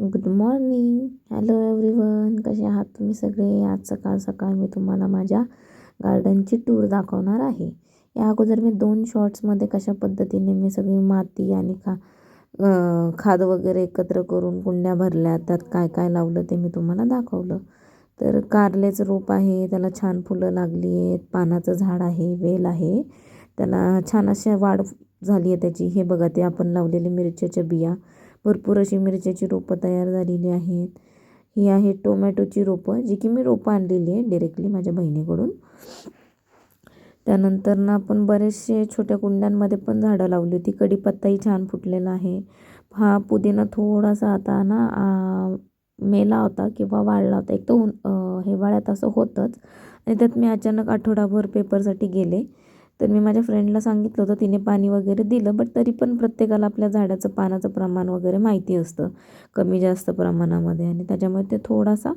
Good morning hello everyone कसे आहात तुम्ही सगळे? आज सकाळ सकाळ मी तुम्हाला माझ्या गार्डनची टूर दाखवणार आहे. या अगोदर मी दोन शॉर्ट्समध्ये कशा पद्धतीने मी सगळी माती आणि खा खाद वगैरे एकत्र करून कुंड्या भरल्या त्यात काय काय लावलं ते मी तुम्हाला दाखवलं. तर कारलेचं रोप आहे त्याला छान फुलं लागली आहेत पानाचं झाड आहे वेल आहे. त्याला छान अशा वाढ झाली आहे त्याची. हे बघा ते आपण लावलेले मिरच्याच्या बिया. भरपूर अशी मिरच्याची रोपं तयार झालेली आहेत. ही आहे टोमॅटोची रोपं जी की मी रोपं आणलेली आहे डिरेक्टली माझ्या बहिणीकडून. त्यानंतर ना आपण बरेचसे छोट्या कुंड्यांमध्ये पण झाडं लावली होती. कढीपत्ताही छान फुटलेला आहे. हा पुदिना थोडासा आता ना मेला होता किंवा वाढला होता. एक तर हिवाळ्यात असं होतंच. आणि त्यात मी अचानक आठवडाभर पेपरसाठी गेले. तर मी माझ्या फ्रेंडला सांगितलं होतं तिने पाणी वगैरे दिलं बट तरी पण प्रत्येकाला आपल्या झाडाचं पानाचं प्रमाण वगैरे माहिती असतं कमी जास्त प्रमाणामध्ये. आणि त्याच्यामुळे ते थोडासा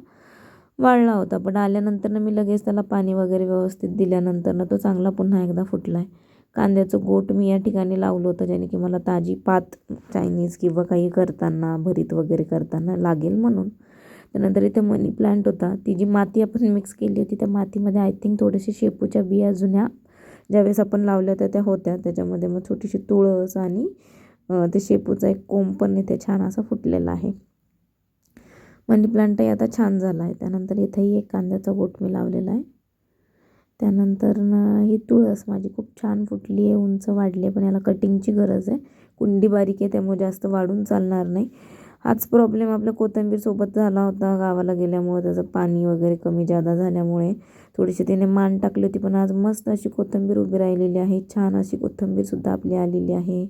वाळला होता. पण आल्यानंतर मी लगेच त्याला पाणी वगैरे व्यवस्थित दिल्यानंतर तो चांगला पुन्हा एकदा फुटला आहे कांद्याचं गोट मी या ठिकाणी लावलं होतं ज्याने की मला ताजी पात चायनीज किंवा काही करताना भरीत वगैरे करताना लागेल म्हणून. त्यानंतर इथे मनी प्लांट होता. ती जी माती आपण मिक्स केली होती त्या मातीमध्ये आय थिंक थोडेसे शेपूच्या बिया जुन्या ज्यावेळेस आपण लावल्या होत्या त्या होत्या. त्याच्यामध्ये मग छोटीशी तुळस आणि ते शेपूचा एक कोंब पण इथे छान असा फुटलेला आहे. मनी प्लांटही आता छान झाला आहे त्यानंतर इथेही एक कांद्याचा गोट मी लावलेला आहे. त्यानंतर ना ही तुळस माझी खूप छान फुटली आहे उंच वाढली आहे पण याला कटिंगची गरज आहे. कुंडी बारीक आहे त्यामुळे जास्त वाढून चालणार नाही. हाच प्रॉब्लेम आपल्या कोथिंबीरसोबत झाला होता. गावाला गेल्यामुळं त्याचं पाणी वगैरे कमी जादा झाल्यामुळे थोडीशी तिने मान टाकली होती. पण आज मस्त अशी कोथिंबीर उभी राहिलेली आहे. छान अशी कोथिंबीरसुद्धा आपली आलेली आहे.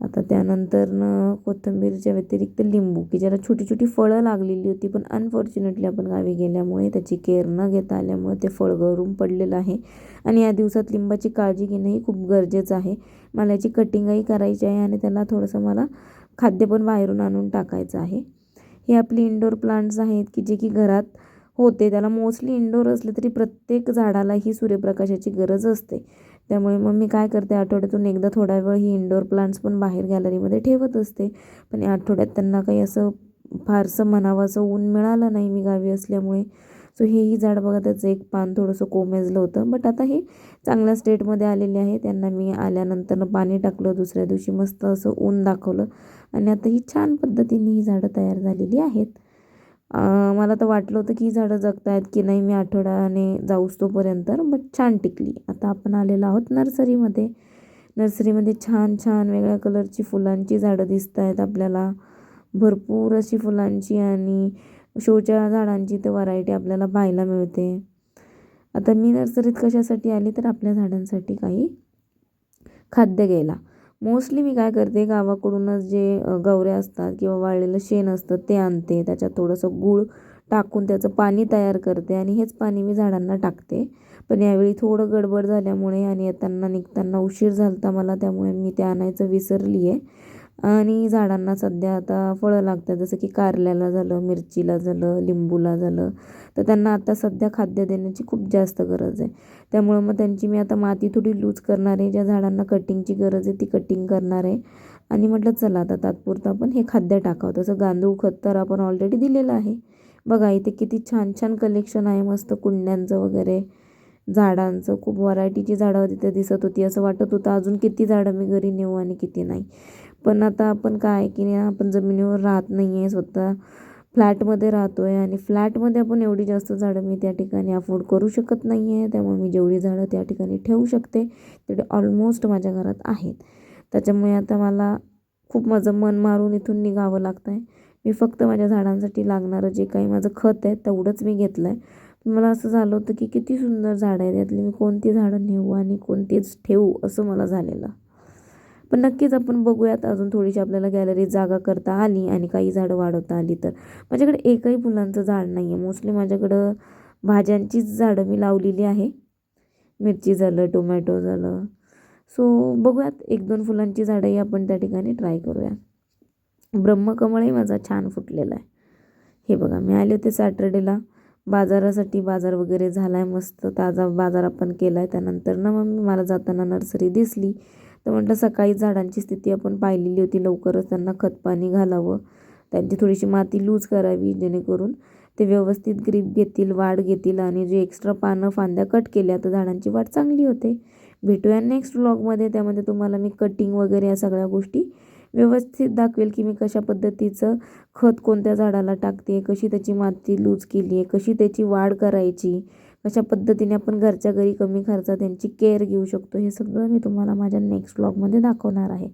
आता त्यानंतर न कोथिंबीरच्या व्यतिरिक्त लिंबू की ज्याला छोटी छोटी फळं लागलेली होती. पण अनफॉर्च्युनेटली आपण गावी गेल्यामुळे त्याची केअर न घेता आल्यामुळे ते फळ गळून पडलेलं आहे. आणि या दिवसात लिंबाची काळजी घेणंही खूप गरजेचं आहे. मला याची कटिंगही करायची आहे आणि त्याला थोडंसं मला खाद्य पण बाहेरून आणून टाकायचं आहे. हे आपली इंडोर प्लांट्स आहेत की जे की घरात होते. त्याला मोस्टली इंडोर असले तरी प्रत्येक झाडाला ही सूर्यप्रकाशाची गरज असते. त्यामुळे मग मी काय करते आठवड्यातून एकदा थोडा वेळ ही इंडोर प्लांट्स पण बाहेर गॅलरीमध्ये ठेवत असते. पण या आठवड्यात त्यांना काही असं फारसं म्हणावं असं ऊन मिळालं नाही मी गावी असल्यामुळे. सो हेही झाड बघा त्याचं एक पान थोडंसं कोमेजलं होतं. बट आता हे चांगल्या स्टेटमध्ये आलेले आहे. त्यांना मी आल्यानंतर पाणी टाकलं. दुसऱ्या दिवशी मस्त असं ऊन दाखवलं. आणि आता ही छान पद्धतीने ही झाडं तयार झालेली आहेत. मला तर वाटलं होतं की ही झाडं जगत आहेत की नाही मी आठवड्याने जाऊच तोपर्यंत बट छान टिकली. आता आपण आलेलो आहोत नर्सरीमध्ये. नर्सरीमध्ये छान छान वेगळ्या कलरची फुलांची झाडं दिसत आहेत आपल्याला. भरपूर अशी फुलांची आणि शोच्या झाडांची तर व्हरायटी आपल्याला पाहायला मिळते. आता मी नर्सरीत कशासाठी आली तर आपल्या झाडांसाठी काही खाद्य घ्यायला. मोस्टली मी काय करते गावाकडूनच जे गवऱ्या असतात किंवा वाळलेलं शेण असतं ते आणते. त्याच्यात थोडंसं गूळ टाकून त्याचं पाणी तयार करते आणि हेच पाणी मी झाडांना टाकते. पण यावेळी थोडं गडबड झाल्यामुळे आणि येताना निघताना उशीर झाला होता मला त्यामुळे मी ते आणायचं विसरली आहे आणि झाडांना सध्या आता फळं लागतात जसं की कारल्याला झालं मिरचीला झालं लिंबूला झालं. तर त्यांना आता सध्या खाद्य देण्याची खूप जास्त गरज आहे. त्यामुळं मग त्यांची मी आता माती थोडी लूज करणार आहे ज्या झाडांना कटिंगची गरज आहे ती कटिंग करणार आहे. आणि म्हटलं चला आता तात्पुरतं आपण हे खाद्य टाकावं. तसं गांदूळ खत तर आपण ऑलरेडी दिलेलं आहे. बघा इथे किती छान छान कलेक्शन आहे मस्त कुंड्यांचं वगैरे. झाडांचं खूप व्हरायटीची झाडं तिथे दिसत होती असं वाटत होतं अजून किती झाडं मी घरी नेऊ आणि किती नाही. पण आता आपण काय की नाही आपण जमिनीवर राहत नाही आहे स्वतः फ्लॅटमध्ये राहतो आहे आणि फ्लॅटमध्ये आपण एवढी जास्त झाडं मी त्या ठिकाणी अफोर्ड करू शकत नाही आहे त्यामुळे मी जेवढी झाडं त्या ठिकाणी ठेवू शकते तेवढे ऑलमोस्ट माझ्या घरात आहेत. त्याच्यामुळे आता मला खूप माझं मन मारून इथून निघावं लागतं आहे मी फक्त माझ्या झाडांसाठी लागणारं जे काही माझं खत आहे तेवढंच मी घेतलं आहे मला असं झालं होतं की किती सुंदर झाडं आहेत यातली मी कोणती झाडं नेऊ आणि कोणतीच ठेवू असं मला झालेलं. पण नक्कीच आपण बघूयात अजून थोडीशी आपल्याला गॅलरीत जागा करता आली आणि काही झाडं वाढवता आली तर. माझ्याकडे एकही फुलांचं झाड नाही आहे मोस्टली माझ्याकडं भाज्यांचीच झाडं मी लावलेली आहे. मिरची झालं टोमॅटो झालं. सो बघूयात एक दोन फुलांची झाडंही आपण त्या ठिकाणी ट्राय करूया. ब्रह्मकमळही माझा छान फुटलेला आहे. हे बघा मी आले होते सॅटर्डेला बाजारासाठी बाजार वगैरे झाला आहे मस्त. ताजा बाजार आपण केला आहे त्यानंतर ना मग मला जाताना नर्सरी दिसली. तर म्हटलं सकाळी झाडांची स्थिती आपण पाहिलेली होती. लवकरच त्यांना खतपाणी घालावं. त्यांची थोडीशी माती लूज करावी जेणेकरून ते व्यवस्थित ग्रीप घेतील वाढ घेतील आणि जे एक्स्ट्रा पानं फांद्या कट केल्या तर झाडांची वाढ चांगली होते. भेटूया नेक्स्ट व्लॉगमध्ये त्यामध्ये तुम्हाला मी कटिंग वगैरे या सगळ्या गोष्टी व्यवस्थित दाखवेल की मी कशा पद्धतीचं खत कोणत्या झाडाला टाकते कशी त्याची माती लूज केली आहे कशी त्याची वाढ करायची कशा पद्धतीने आपण घरच्या घरी कमी खर्चात त्यांची केअर घेऊ शकतो हे सगळं मी तुम्हाला माझ्या नेक्स्ट व्लॉगमध्ये दाखवणार आहे.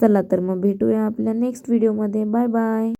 चला तर मग भेटूया आपल्या नेक्स्ट व्हिडिओमध्ये बाय बाय